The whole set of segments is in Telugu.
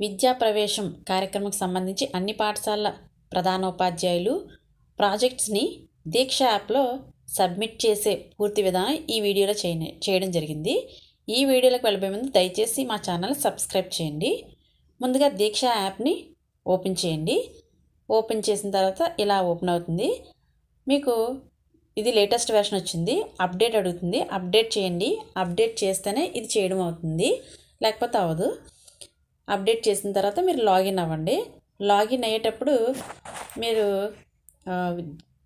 విద్యా ప్రవేశం కార్యక్రమం సంబంధించి అన్ని పాఠశాలల ప్రధానోపాధ్యాయులు ప్రాజెక్ట్స్ని దీక్ష యాప్లో సబ్మిట్ చేసే పూర్తి విధానం ఈ వీడియోలో చేయ చేయడం జరిగింది. ఈ వీడియోలోకి వెళ్ళబోయే ముందు దయచేసి మా ఛానల్ సబ్స్క్రైబ్ చేయండి. ముందుగా దీక్ష యాప్ని ఓపెన్ చేయండి. ఓపెన్ చేసిన తర్వాత ఇలా ఓపెన్ అవుతుంది. మీకు ఇది లేటెస్ట్ వెర్షన్ వచ్చింది. అప్డేట్ అడుగుతుంది. అప్డేట్ చేయండి. అప్డేట్ చేస్తేనే ఇది చేయడం అవుతుంది. లేకపోతే అవ్వదు. అప్డేట్ చేసిన తర్వాత మీరు లాగిన్ అవ్వండి. లాగిన్ అయ్యేటప్పుడు మీరు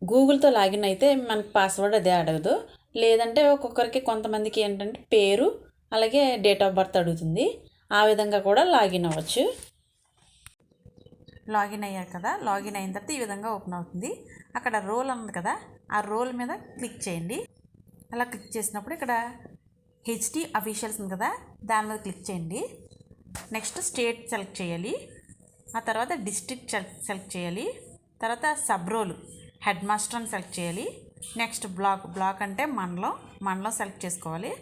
గూగుల్తో లాగిన్ అయితే మనకు పాస్వర్డ్ అదే అడగదు. లేదంటే ఒక్కొక్కరికి కొంతమందికి ఏంటంటే పేరు అలాగే డేట్ ఆఫ్ బర్త్ అడుగుతుంది. ఆ విధంగా కూడా లాగిన్ అవ్వచ్చు. లాగిన్ అయ్యారు కదా? లాగిన్ అయిన తర్వాత ఈ విధంగా ఓపెన్ అవుతుంది. అక్కడ రోల్ ఉంది కదా? ఆ రోల్ మీద క్లిక్ చేయండి. అలా క్లిక్ చేసినప్పుడు ఇక్కడ హెచ్డి అఫీషియల్స్ ఉంది కదా? దాని మీద క్లిక్ చేయండి. నెక్స్ట్ స్టేట్ సెలెక్ట్ చేయాలి. ఆ తర్వాత డిస్ట్రిక్ట్ సెలెక్ట్ చేయాలి. తర్వాత సబ్ రోల్ హెడ్ మాస్టర్ అని సెలెక్ట్ చేయాలి. నెక్స్ట్ బ్లాక్ బ్లాక్ అంటే మండలం మండలం సెలెక్ట్ చేసుకోవాలి.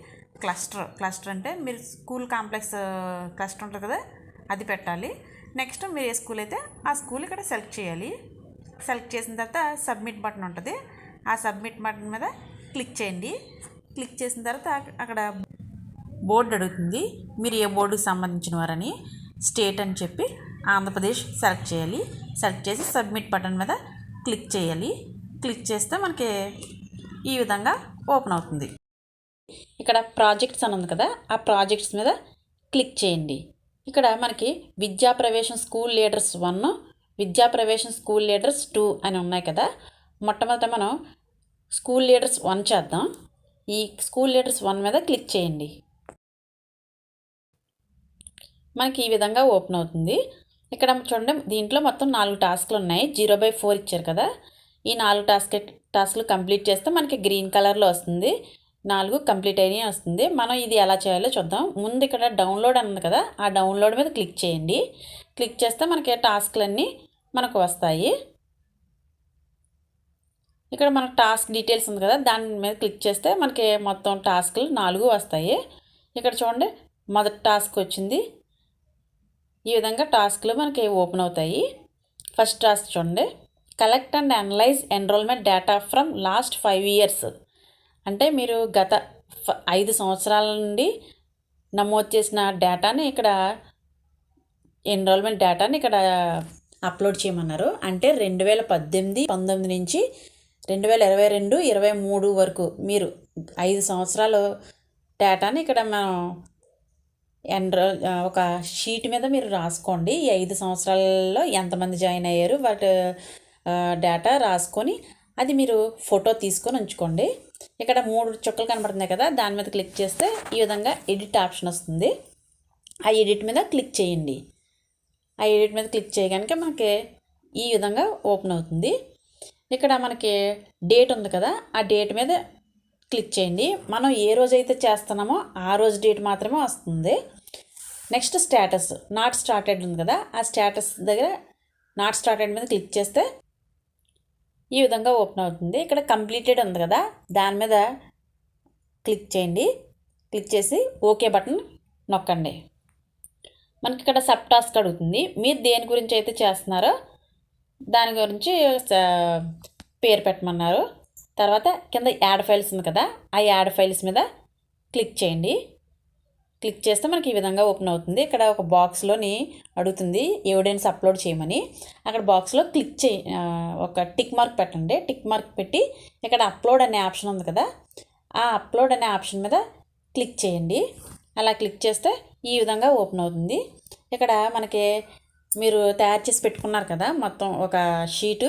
క్లస్టర్ క్లస్టర్ అంటే మీరు స్కూల్ కాంప్లెక్స్ క్లస్టర్ ఉంటుంది కదా అది పెట్టాలి. నెక్స్ట్ మీరు ఏ స్కూల్ అయితే ఆ స్కూల్ ఇక్కడ సెలెక్ట్ చేయాలి. సెలెక్ట్ చేసిన తర్వాత సబ్మిట్ బటన్ ఉంటుంది. ఆ సబ్మిట్ బటన్ మీద క్లిక్ చేయండి. క్లిక్ చేసిన తర్వాత అక్కడ బోర్డు అడుగుతుంది. మీరు ఏ బోర్డుకి సంబంధించిన వారని స్టేట్ అని చెప్పి ఆంధ్రప్రదేశ్ సెలెక్ట్ చేయాలి. సెలెక్ట్ చేసి సబ్మిట్ బటన్ మీద క్లిక్ చేయాలి. క్లిక్ చేస్తే మనకి ఈ విధంగా ఓపెన్ అవుతుంది. ఇక్కడ ప్రాజెక్ట్స్ అని ఉంది కదా ఆ ప్రాజెక్ట్స్ మీద క్లిక్ చేయండి. ఇక్కడ మనకి Vidya Pravesham school leaders one విద్యా ప్రవేశం స్కూల్ లీడర్స్ టూ అని ఉన్నాయి కదా. మొట్టమొదట మనం స్కూల్ లీడర్స్ వన్ చేద్దాం. ఈ స్కూల్ లీడర్స్ వన్ మీద క్లిక్ చేయండి. మనకి ఈ విధంగా ఓపెన్ అవుతుంది. ఇక్కడ చూడండి దీంట్లో మొత్తం నాలుగు టాస్క్లు ఉన్నాయి. జీరో బై ఫోర్ ఇచ్చారు కదా. ఈ నాలుగు టాస్క్ టాస్క్లు కంప్లీట్ చేస్తే మనకి గ్రీన్ కలర్లో వస్తుంది. నాలుగు కంప్లీట్ అయినాయి వస్తుంది. మనం ఇది ఎలా చేయాలో చూద్దాం. ముందు ఇక్కడ డౌన్లోడ్ అన్నది కదా. ఆ డౌన్లోడ్ మీద క్లిక్ చేయండి. క్లిక్ చేస్తే మనకి టాస్క్లన్నీ మనకు వస్తాయి. ఇక్కడ మనకు టాస్క్ డీటెయిల్స్ ఉంది కదా. దాని మీద క్లిక్ చేస్తే మనకి మొత్తం టాస్క్లు నాలుగు వస్తాయి. ఇక్కడ చూడండి మొదటి టాస్క్ వచ్చింది. ఈ విధంగా టాస్క్లు మనకి ఓపెన్ అవుతాయి. ఫస్ట్ టాస్క్ చూడండి. Collect and analyse enrolment data from last five years అంటే మీరు గత ఐదు సంవత్సరాల నుండి నమోదు చేసిన డేటాని ఇక్కడ ఎన్రోల్మెంట్ డేటాని ఇక్కడ అప్లోడ్ చేయమన్నారు. అంటే రెండు వేల పద్దెనిమిది పంతొమ్మిది నుంచి రెండు వేల ఇరవై రెండు ఇరవై మూడు వరకు మీరు ఐదు సంవత్సరాలు డేటాని ఇక్కడ మనం ఎన్రోల్ ఒక షీట్ మీద మీరు రాసుకోండి. ఈ ఐదు సంవత్సరాలలో ఎంతమంది జాయిన్ అయ్యారు వాటి డేటా రాసుకొని అది మీరు ఫోటో తీసుకొని ఉంచుకోండి. ఇక్కడ మూడు చుక్కలు కనబడుతున్నాయి కదా దాని మీద క్లిక్ చేస్తే ఈ విధంగా ఎడిట్ ఆప్షన్ వస్తుంది. ఆ ఎడిట్ మీద క్లిక్ చేయండి. ఆ ఎడిట్ మీద క్లిక్ చేయగానే మనకి ఈ విధంగా ఓపెన్ అవుతుంది. ఇక్కడ మనకి డేట్ ఉంది కదా ఆ డేట్ మీద క్లిక్ చేయండి. మనం ఏ రోజైతే చేస్తున్నామో ఆ రోజు డేట్ మాత్రమే వస్తుంది. Next status. నాట్ స్టార్టెడ్ ఉంది కదా ఆ స్టేటస్ దగ్గర నాట్ స్టార్టెడ్ మీద క్లిక్ చేస్తే ఈ విధంగా ఓపెన్ అవుతుంది. ఇక్కడ కంప్లీటెడ్ ఉంది కదా దాని మీద క్లిక్ చేయండి. క్లిక్ చేసి ఓకే బటన్ నొక్కండి. మనకి ఇక్కడ సబ్ టాస్క్ అడుగుతుంది. మీరు దేని గురించి అయితే చేస్తున్నారో దాని గురించి పేరు పెట్టమన్నారు. తర్వాత కింద యాడ్ ఫైల్స్ ఉంది కదా ఆ యాడ్ ఫైల్స్ మీద క్లిక్ చేయండి. క్లిక్ చేస్తే మనకి ఈ విధంగా ఓపెన్ అవుతుంది. ఇక్కడ ఒక బాక్స్లోని అడుగుతుంది ఎవిడెన్స్ అప్లోడ్ చేయమని. అక్కడ బాక్స్లో క్లిక్ చే ఒక టిక్ మార్క్ పెట్టండి. టిక్ మార్క్ పెట్టి ఇక్కడ అప్లోడ్ అనే ఆప్షన్ ఉంది కదా ఆ అప్లోడ్ అనే ఆప్షన్ మీద క్లిక్ చేయండి. అలా క్లిక్ చేస్తే ఈ విధంగా ఓపెన్ అవుతుంది. ఇక్కడ మనకి మీరు తయారు చేసి పెట్టుకున్నారు కదా మొత్తం ఒక షీటు.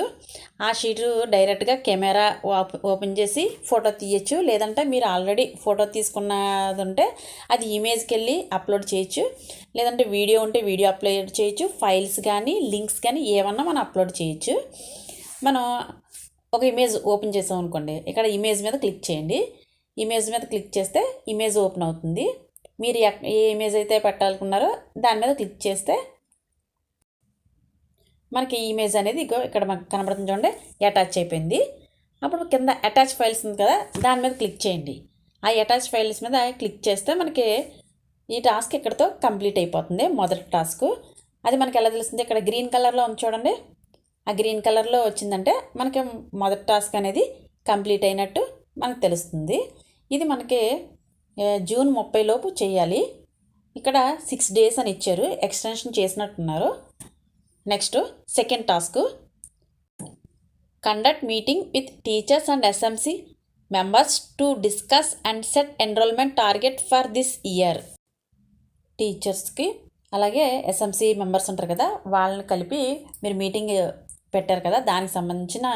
ఆ షీటు డైరెక్ట్గా కెమెరా ఓపెన్ చేసి ఫోటో తీయచ్చు. లేదంటే మీరు ఆల్రెడీ ఫోటో తీసుకున్నది ఉంటే అది ఇమేజ్కి వెళ్ళి అప్లోడ్ చేయొచ్చు. లేదంటే వీడియో ఉంటే వీడియో అప్లోడ్ చేయొచ్చు. ఫైల్స్ కానీ లింక్స్ కానీ ఏమన్నా మనం అప్లోడ్ చేయొచ్చు. మనం ఒక ఇమేజ్ ఓపెన్ చేసాం అనుకోండి ఇక్కడ ఇమేజ్ మీద క్లిక్ చేయండి. ఇమేజ్ మీద క్లిక్ చేస్తే ఇమేజ్ ఓపెన్ అవుతుంది. మీరు ఏ ఇమేజ్ అయితే పెట్టాలనుకున్నారో దాని మీద క్లిక్ చేస్తే మనకి ఇమేజ్ అనేది ఇగో ఇక్కడ మనకు కనబడుతుంది చూడండి అటాచ్ అయిపోయింది. అప్పుడు కింద అటాచ్ ఫైల్స్ ఉంది కదా దాని మీద క్లిక్ చేయండి. ఆ అటాచ్ ఫైల్స్ మీద క్లిక్ చేస్తే మనకి ఈ టాస్క్ ఇక్కడతో కంప్లీట్ అయిపోతుంది మొదటి టాస్క్ అది మనకి ఎలా తెలుస్తుంది? ఇక్కడ గ్రీన్ కలర్లో ఉంది చూడండి. ఆ గ్రీన్ కలర్లో వచ్చిందంటే మనకి మొదటి టాస్క్ అనేది కంప్లీట్ అయినట్టు మనకు తెలుస్తుంది. ఇది మనకి జూన్ ముప్పై లోపు చేయాలి. ఇక్కడ సిక్స్ డేస్ అని ఇచ్చారు ఎక్స్టెన్షన్ చేసినట్టున్నారు. Next second task conduct meeting with teachers and SMC members to discuss and set enrolment target for this year టీచర్స్కి అలాగే ఎస్ఎంసి మెంబర్స్ ఉంటారు కదా వాళ్ళని కలిపి మీరు మీటింగ్ పెట్టారు కదా దానికి సంబంధించిన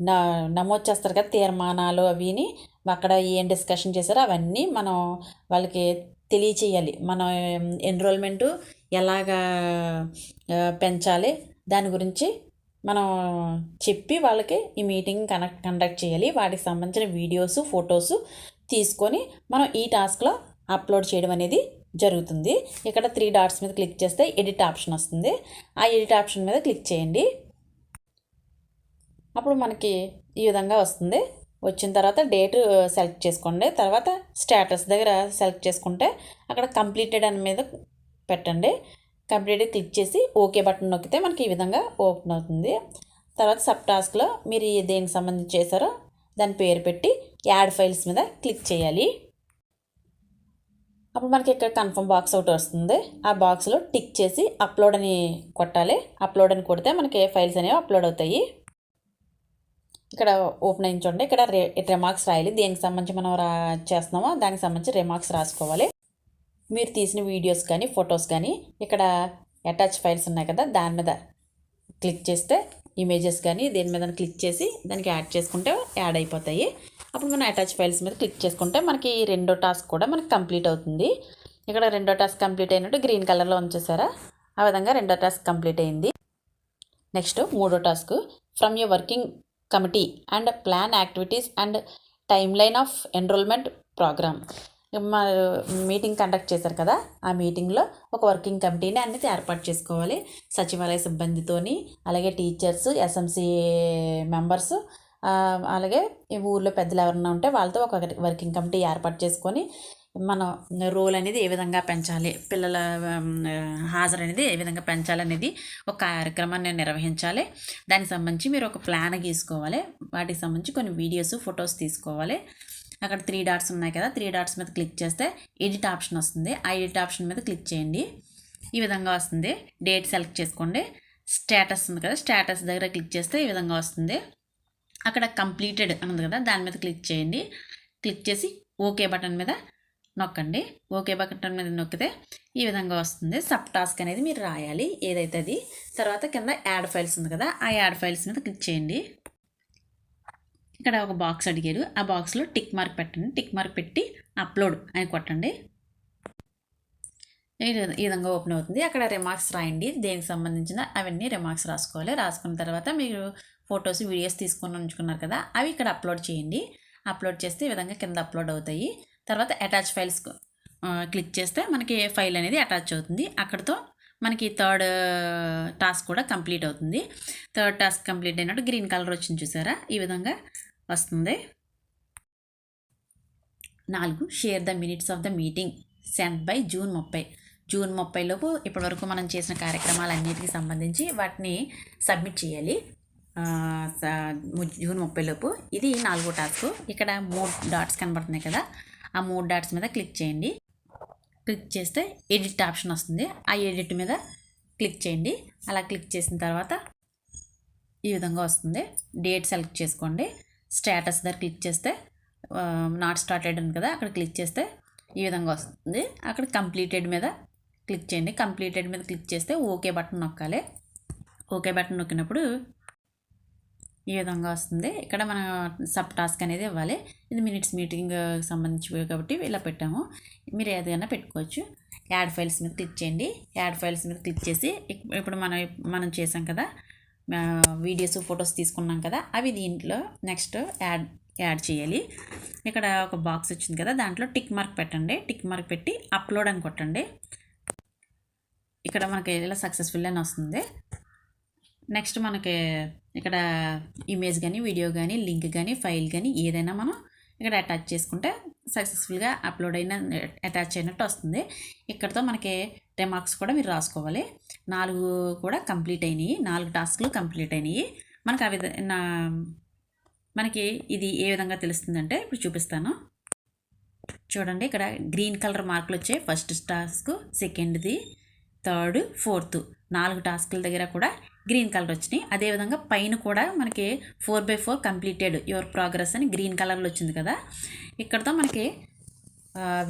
న నమోదు చేస్తారు కదా తీర్మానాలు అవిని అక్కడ ఏం డిస్కషన్ చేశారో అవన్నీ మనం వాళ్ళకి తెలియచేయాలి. మనం ఎన్రోల్మెంటు ఎలాగా పెంచాలి? దాని గురించి మనం చెప్పి వాళ్ళకి ఈ మీటింగ్ కనెక్ట్ కండక్ట్ చేయాలి. వాటికి సంబంధించిన వీడియోస్ ఫొటోస్ తీసుకొని మనం ఈ టాస్క్లో అప్లోడ్ చేయడం అనేది జరుగుతుంది. ఇక్కడ త్రీ డాట్స్ మీద క్లిక్ చేస్తే ఎడిట్ ఆప్షన్ వస్తుంది. ఆ ఎడిట్ ఆప్షన్ మీద క్లిక్ చేయండి. అప్పుడు మనకి ఈ విధంగా వస్తుంది. వచ్చిన తర్వాత డేట్ సెలెక్ట్ చేసుకోండి. తర్వాత స్టేటస్ దగ్గర సెలెక్ట్ చేసుకుంటే అక్కడ కంప్లీటెడ్ అని మీద పెట్టండి. కంప్లీట్గా క్లిక్ చేసి ఓకే బటన్ నొక్కితే మనకి ఈ విధంగా ఓపెన్ అవుతుంది. తర్వాత సబ్ టాస్క్లో మీరు దేనికి సంబంధించి చేశారో దాని పేరు పెట్టి యాడ్ ఫైల్స్ మీద క్లిక్ చేయాలి. అప్పుడు మనకి ఇక్కడ కన్ఫర్మ్ బాక్స్ ఒకటి వస్తుంది. ఆ బాక్స్లో టిక్ చేసి అప్లోడ్ అని కొట్టాలి. అప్లోడ్ అని కొడితే మనకి ఫైల్స్ అనేవి అప్లోడ్ అవుతాయి. ఇక్కడ ఓపెన్ అయించండి ఇక్కడ రిమార్క్స్ రాయాలి. దేనికి సంబంధించి మనం రా చేస్తున్నామో దానికి సంబంధించి రిమార్క్స్ రాసుకోవాలి. మీరు తీసిన వీడియోస్ కానీ ఫొటోస్ కానీ ఇక్కడ అటాచ్ ఫైల్స్ ఉన్నాయి కదా దాని మీద క్లిక్ చేస్తే ఇమేజెస్ కానీ దేని మీద క్లిక్ చేసి దానికి యాడ్ చేసుకుంటే యాడ్ అయిపోతాయి. అప్పుడు మనం అటాచ్ ఫైల్స్ మీద క్లిక్ చేసుకుంటే మనకి ఈ రెండో టాస్క్ కూడా మనకి కంప్లీట్ అవుతుంది. ఇక్కడ రెండో టాస్క్ కంప్లీట్ అయినట్టు గ్రీన్ కలర్లో ఉంచేసారా ఆ విధంగా రెండో టాస్క్ కంప్లీట్ అయింది. నెక్స్ట్ మూడో task from you working committee and plan activities and timeline of enrolment programme. Meeting conduct చేశారు కదా ఆ మీటింగ్లో ఒక వర్కింగ్ కమిటీని అనేది ఏర్పాటు చేసుకోవాలి. సచివాలయ సిబ్బందితోని అలాగే టీచర్స్ ఎస్ఎంసి మెంబర్స్ అలాగే ఈ ఊర్లో పెద్దలు ఎవరన్నా ఉంటే వాళ్ళతో ఒక వర్కింగ్ కమిటీ ఏర్పాటు చేసుకొని మనం రోల్ అనేది ఏ విధంగా పెంచాలి పిల్లల హాజరు అనేది ఏ విధంగా పెంచాలి అనేది ఒక కార్యక్రమాన్ని నిర్వహించాలి. దానికి సంబంధించి మీరు ఒక ప్లాన్ గీసుకోవాలి. వాటికి సంబంధించి కొన్ని వీడియోస్ ఫొటోస్ తీసుకోవాలి. అక్కడ త్రీ డాట్స్ ఉన్నాయి కదా త్రీ డాట్స్ మీద క్లిక్ చేస్తే ఎడిట్ ఆప్షన్ వస్తుంది. ఆ ఎడిట్ ఆప్షన్ మీద క్లిక్ చేయండి. ఈ విధంగా వస్తుంది. డేట్ సెలెక్ట్ చేసుకోండి. స్టేటస్ ఉంది కదా స్టేటస్ దగ్గర క్లిక్ చేస్తే ఈ విధంగా వస్తుంది. అక్కడ కంప్లీటెడ్ ఉంది కదా దాని మీద క్లిక్ చేయండి. క్లిక్ చేసి ఓకే బటన్ మీద నొక్కండి. ఓకే బటన్ మీద నొక్కితే ఈ విధంగా వస్తుంది. సబ్ టాస్క్ అనేది మీరు రాయాలి. ఏదైతే అది. తర్వాత కింద యాడ్ ఫైల్స్ ఉంది కదా ఆ యాడ్ ఫైల్స్ మీద క్లిక్ చేయండి. ఇక్కడ ఒక బాక్స్ అడిగారు. ఆ బాక్స్లో టిక్ మార్క్ పెట్టండి. టిక్ మార్క్ పెట్టి అప్లోడ్ అని కొట్టండి. ఈ విధంగా ఓపెన్ అవుతుంది. అక్కడ రిమార్క్స్ రాయండి. దేనికి సంబంధించిన అవన్నీ రిమార్క్స్ రాసుకోవాలి. రాసుకున్న తర్వాత మీరు ఫొటోస్ వీడియోస్ తీసుకొని ఉంచుకున్నారు కదా అవి ఇక్కడ అప్లోడ్ చేయండి. అప్లోడ్ చేస్తే ఈ విధంగా కింద అప్లోడ్ అవుతాయి. తర్వాత అటాచ్ ఫైల్స్ క్లిక్ చేస్తే మనకి ఫైల్ అనేది అటాచ్ అవుతుంది. అక్కడతో మనకి థర్డ్ టాస్క్ కూడా కంప్లీట్ అవుతుంది. థర్డ్ టాస్క్ కంప్లీట్ అయినట్టు గ్రీన్ కలర్ వచ్చింది చూసారా? ఈ విధంగా వస్తుంది. నాలుగు share the minutes of the meeting sent by June ముప్పై. జూన్ ముప్పై లోపు ఇప్పటివరకు మనం చేసిన కార్యక్రమాలన్నిటికి సంబంధించి వాటిని సబ్మిట్ చేయాలి. జూన్ ముప్పై లోపు. ఇది నాలుగో టాస్క్ ఇక్కడ మూడు డాట్స్ కనబడుతున్నాయి కదా. ఆ మూడు డాట్స్ మీద క్లిక్ చేయండి. క్లిక్ చేస్తే ఎడిట్ ఆప్షన్ వస్తుంది. ఆ ఎడిట్ మీద క్లిక్ చేయండి. అలా క్లిక్ చేసిన తర్వాత ఈ విధంగా వస్తుంది. డేట్ సెలెక్ట్ చేసుకోండి. స్టేటస్ దగ్గర క్లిక్ చేస్తే నాట్ స్టార్టెడ్ అని కదా అక్కడ క్లిక్ చేస్తే ఈ విధంగా వస్తుంది. అక్కడ కంప్లీటెడ్ మీద క్లిక్ చేయండి. కంప్లీటెడ్ మీద క్లిక్ చేస్తే ఓకే బటన్ నొక్కాలి. ఓకే బటన్ నొక్కినప్పుడు ఈ విధంగా వస్తుంది. ఇక్కడ మన సబ్ టాస్క్ అనేది ఇవ్వాలి. ఇది మినిట్స్ మీటింగ్ సంబంధించి కాబట్టి ఇలా పెట్టాము. మీరు ఏదైనా పెట్టుకోవచ్చు. యాడ్ ఫైల్స్ మీద క్లిక్ చేయండి. యాడ్ ఫైల్స్ మీద క్లిక్ చేసి ఇప్పుడు మనం మనం చేసాం కదా వీడియోస్ ఫొటోస్ తీసుకున్నాం కదా అవి దీంట్లో నెక్స్ట్ యాడ్ యాడ్ చేయాలి. ఇక్కడ ఒక బాక్స్ వచ్చింది కదా దాంట్లో టిక్ మార్క్ పెట్టండి. టిక్ మార్క్ పెట్టి అప్లోడ్ అని కొట్టండి. ఇక్కడ మనకి ఇలా సక్సెస్ఫుల్ అని వస్తుంది. నెక్స్ట్ మనకి ఇక్కడ ఇమేజ్ కానీ వీడియో కానీ లింక్ కానీ ఫైల్ కానీ ఏదైనా మనం ఇక్కడ అటాచ్ చేసుకుంటే సక్సెస్ఫుల్గా అప్లోడ్ అయిన అటాచ్ అయినట్టు వస్తుంది. ఇక్కడతో మనకి రిమార్క్స్ కూడా మీరు రాసుకోవాలి. నాలుగు కూడా కంప్లీట్ అయినాయి. నాలుగు టాస్క్లు కంప్లీట్ అయినాయి. మనకు ఆ విధ నా మనకి ఇది ఏ విధంగా తెలుస్తుందంటే ఇప్పుడు చూపిస్తాను. చూడండి ఇక్కడ గ్రీన్ కలర్ మార్కులు వచ్చాయి. ఫస్ట్ టాస్క్ సెకండ్ది థర్డ్ ఫోర్త్. నాలుగు టాస్కుల దగ్గర కూడా గ్రీన్ కలర్ వచ్చినాయి. అదేవిధంగా పైన కూడా మనకి four by four completed your progress అని గ్రీన్ కలర్లో వచ్చింది కదా. ఇక్కడతో మనకి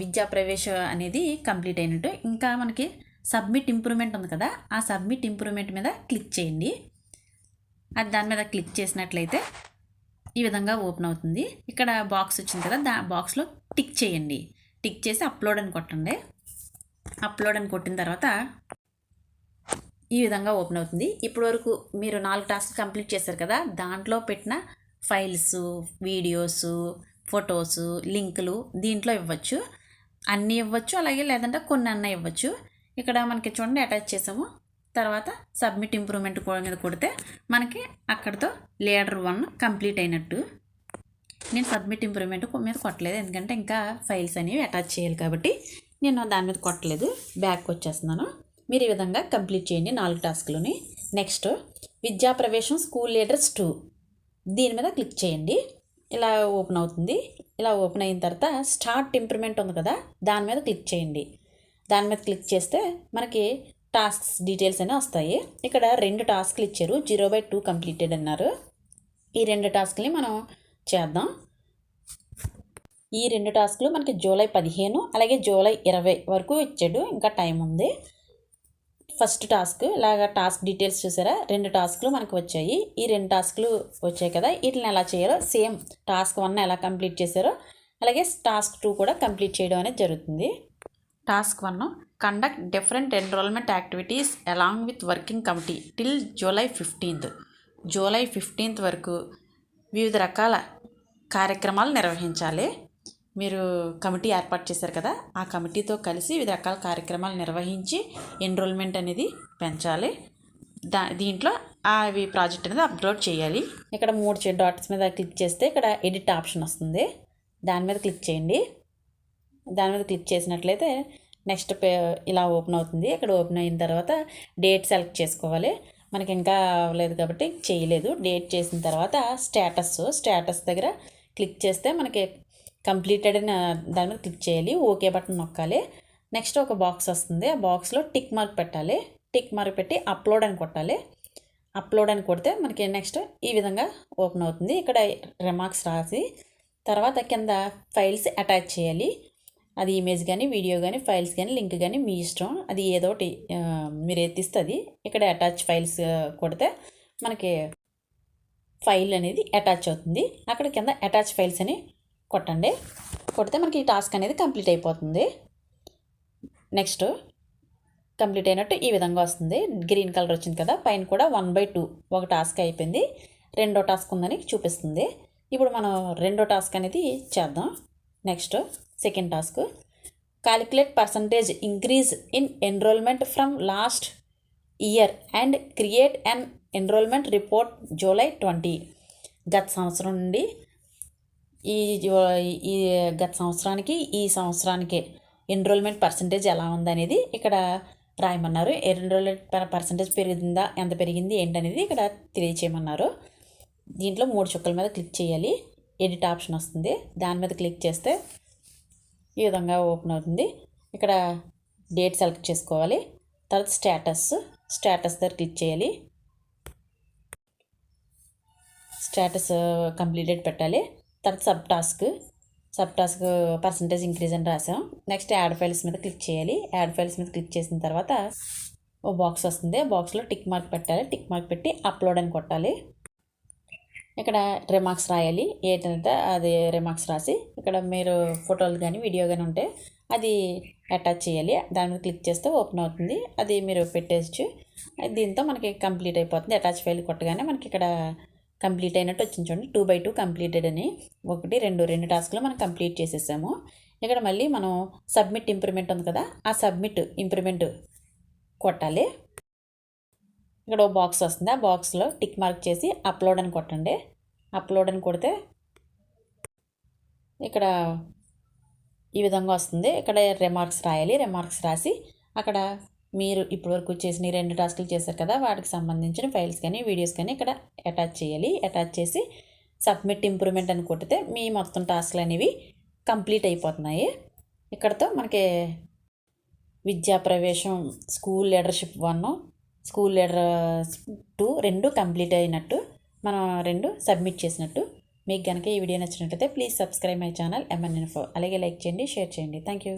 విద్యా ప్రవేశం అనేది కంప్లీట్ అయినట్టు. ఇంకా మనకి సబ్మిట్ ఇంప్రూవ్మెంట్ ఉంది కదా ఆ సబ్మిట్ ఇంప్రూవ్మెంట్ మీద క్లిక్ చేయండి. అది దాని మీద క్లిక్ చేసినట్లయితే ఈ విధంగా ఓపెన్ అవుతుంది. ఇక్కడ బాక్స్ వచ్చింది కదా దా బాక్స్లో టిక్ చేయండి. టిక్ చేసి అప్లోడ్ అని కొట్టండి. అప్లోడ్ అని కొట్టిన తర్వాత ఈ విధంగా ఓపెన్ అవుతుంది. ఇప్పటి వరకు మీరు నాలుగు టాస్క్ కంప్లీట్ చేశారు కదా దాంట్లో పెట్టిన ఫైల్స్ వీడియోస్ ఫొటోస్ లింకులు దీంట్లో ఇవ్వచ్చు. అన్నీ ఇవ్వచ్చు అలాగే లేదంటే కొన్ని అన్న ఇవ్వచ్చు. ఇక్కడ మనకి చూడండి అటాచ్ చేసాము. తర్వాత సబ్మిట్ ఇంప్రూవ్మెంట్ కూడా మీద కొడితే మనకి అక్కడితో లీడర్ వన్ కంప్లీట్ అయినట్టు. నేను సబ్మిట్ ఇంప్రూవ్మెంట్ మీద కొట్టలేదు. ఎందుకంటే ఇంకా ఫైల్స్ అనేవి అటాచ్ చేయాలి కాబట్టి నేను దాని మీద కొట్టలేదు. బ్యాక్ వచ్చేస్తున్నాను. మీరు ఈ విధంగా కంప్లీట్ చేయండి నాలుగు టాస్క్లని నెక్స్ట్ విద్యా ప్రవేశం స్కూల్ లీడర్స్ టూ దీని మీద క్లిక్ చేయండి. ఇలా ఓపెన్ అవుతుంది. ఇలా ఓపెన్ అయిన తర్వాత స్టార్ట్ ఇంప్రూవ్మెంట్ ఉంది కదా దాని మీద క్లిక్ చేయండి. దాని మీద క్లిక్ చేస్తే మనకి టాస్క్స్ డీటెయిల్స్ అనే వస్తాయి. ఇక్కడ రెండు టాస్క్లు ఇచ్చారు. జీరో బై టూ కంప్లీటెడ్ అన్నారు. ఈ రెండు టాస్క్ని మనం చేద్దాం. ఈ రెండు టాస్క్లు మనకి జూలై పదిహేను అలాగే జూలై ఇరవై వరకు ఇచ్చాడు. ఇంకా టైం ఉంది. ఫస్ట్ టాస్క్ ఇలాగ టాస్క్ డీటెయిల్స్ చూసారా? రెండు టాస్క్లు మనకు వచ్చాయి. ఈ రెండు టాస్క్లు వచ్చాయి కదా. వీటిని ఎలా చేయాలో సేమ్ టాస్క్ వన్ ఎలా కంప్లీట్ చేశారో అలాగే టాస్క్ టూ కూడా కంప్లీట్ చేయడం అనేది జరుగుతుంది. Task one conduct different enrolment activities along with working committee till July fifteenth July fifteenth వరకు వివిధ రకాల కార్యక్రమాలు నిర్వహించాలి. మీరు కమిటీ ఏర్పాటు చేశారు కదా ఆ కమిటీతో కలిసి వివిధ రకాల కార్యక్రమాలు నిర్వహించి ఎన్రోల్మెంట్ అనేది పెంచాలి. దా దీంట్లో అవి ప్రాజెక్ట్ అనేది అప్లోడ్ చేయాలి. ఇక్కడ మూడు డాట్స్ మీద క్లిక్ చేస్తే ఇక్కడ ఎడిట్ ఆప్షన్ వస్తుంది. దాని మీద క్లిక్ చేయండి. దాని మీద క్లిక్ చేసినట్లయితే నెక్స్ట్ పే ఇలా ఓపెన్ అవుతుంది. ఇక్కడ ఓపెన్ అయిన తర్వాత డేట్ సెలెక్ట్ చేసుకోవాలి. మనకి ఇంకా అవ్వలేదు కాబట్టి చేయలేదు. డేట్ చేసిన తర్వాత స్టేటస్ స్టేటస్ దగ్గర క్లిక్ చేస్తే మనకి కంప్లీటెడ్ అని దాని మీద క్లిక్ చేయాలి. ఓకే బటన్ నొక్కాలి. నెక్స్ట్ ఒక బాక్స్ వస్తుంది. ఆ బాక్స్లో టిక్ మార్క్ పెట్టాలి. టిక్ మార్క్ పెట్టి అప్లోడ్ అని కొట్టాలి. అప్లోడ్ అని కొడితే మనకి నెక్స్ట్ ఈ విధంగా ఓపెన్ అవుతుంది. ఇక్కడ రిమార్క్స్ రాసి తర్వాత కింద ఫైల్స్ అటాచ్ చేయాలి. అది ఇమేజ్ కానీ వీడియో కానీ ఫైల్స్ కానీ లింక్ కానీ మీ ఇష్టం. అది ఏదో ఒకటి ఆ, మీరు ఎత్తిస్తుంది. ఇక్కడ అటాచ్ ఫైల్స్ కొడితే మనకి ఫైల్ అనేది అటాచ్ అవుతుంది. అక్కడ కింద అటాచ్ ఫైల్స్ అని కొట్టండి. కొడితే మనకి ఈ టాస్క్ అనేది కంప్లీట్ అయిపోతుంది. నెక్స్ట్ కంప్లీట్ అయినట్టు ఈ విధంగా వస్తుంది. గ్రీన్ కలర్ వచ్చింది కదా పైన కూడా వన్ బై టూ ఒక టాస్క్ అయిపోయింది. రెండో టాస్క్ ఉందని చూపిస్తుంది. ఇప్పుడు మనం రెండో టాస్క్ అనేది చేద్దాం. Next second task calculate percentage increase in enrolment from last year and create an enrolment report July twenty గత సంవత్సరం నుండి ఈ ఈ గత సంవత్సరానికి ఈ సంవత్సరానికి ఎన్రోల్మెంట్ పర్సంటేజ్ ఎలా ఉందనేది ఇక్కడ రాయమన్నారు. ఎన్రోల్మెంట్ పర్సంటేజ్ పెరిగిందా ఎంత పెరిగింది ఏంటనేది ఇక్కడ తెలియచేయమన్నారు. దీంట్లో మూడు చుక్కల మీద క్లిక్ చేయాలి. ఎడిట్ ఆప్షన్ వస్తుంది. దాని మీద క్లిక్ చేస్తే ఈ విధంగా ఓపెన్ అవుతుంది. ఇక్కడ డేట్ సెలెక్ట్ చేసుకోవాలి. తర్వాత స్టేటస్ స్టేటస్ దగ్గర క్లిక్ చేయాలి. స్టేటస్ కంప్లీటెడ్ పెట్టాలి. తర్వాత sub task sub task percentage increase అని రాసాం. నెక్స్ట్ యాడ్ ఫైల్స్ మీద క్లిక్ చేయాలి. యాడ్ ఫైల్స్ మీద క్లిక్ చేసిన తర్వాత ఓ బాక్స్ వస్తుంది. బాక్స్లో టిక్ మార్క్ పెట్టాలి. టిక్ మార్క్ పెట్టి అప్లోడ్ అని కొట్టాలి. ఇక్కడ రిమార్క్స్ రాయాలి. ఏంటంటే అది రిమార్క్స్ రాసి ఇక్కడ మీరు ఫోటోలు కానీ వీడియో కానీ ఉంటే అది అటాచ్ చేయాలి. దాని మీద క్లిక్ చేస్తే ఓపెన్ అవుతుంది. అది మీరు పెట్టేయచ్చు. దీంతో మనకి కంప్లీట్ అయిపోతుంది. అటాచ్ ఫైల్ కొట్టగానే మనకి ఇక్కడ కంప్లీట్ అయినట్టు వచ్చింది చూడండి. టూ బై టూ కంప్లీటెడ్ అని. ఒకటి రెండు రెండు టాస్క్లు మనం కంప్లీట్ చేసేసాము. ఇక్కడ మళ్ళీ మనం సబ్మిట్ ఇంప్రూవ్మెంట్ ఉంది కదా. ఆ సబ్మిట్ ఇంప్రూవ్మెంట్ కొట్టాలి. ఇక్కడ ఓ బాక్స్ వస్తుంది. ఆ బాక్స్లో టిక్ మార్క్ చేసి అప్లోడ్ అని కొట్టండి. అప్లోడ్ అని కొడితే ఇక్కడ ఈ విధంగా వస్తుంది. ఇక్కడ రిమార్క్స్ రాయాలి. రిమార్క్స్ రాసి అక్కడ మీరు ఇప్పటివరకు చేసిన రెండు టాస్కులు చేశారు కదా వాటికి సంబంధించిన ఫైల్స్ కానీ వీడియోస్ కానీ ఇక్కడ అటాచ్ చేయాలి. అటాచ్ చేసి సబ్మిట్ ఇంప్రూవ్మెంట్ అని కొడితే మీ మొత్తం టాస్క్లు అనేవి కంప్లీట్ అయిపోతున్నాయి. ఇక్కడతో మనకి Vidya Pravesham school leadership one school leader two రెండు కంప్లీట్ అయినట్టు మనం రెండు సబ్మిట్ చేసినట్టు. మీకు కనుక ఈ వీడియో నచ్చినట్లయితే please subscribe my channel M N info అలాగే లైక్ చేయండి షేర్ చేయండి. Thank you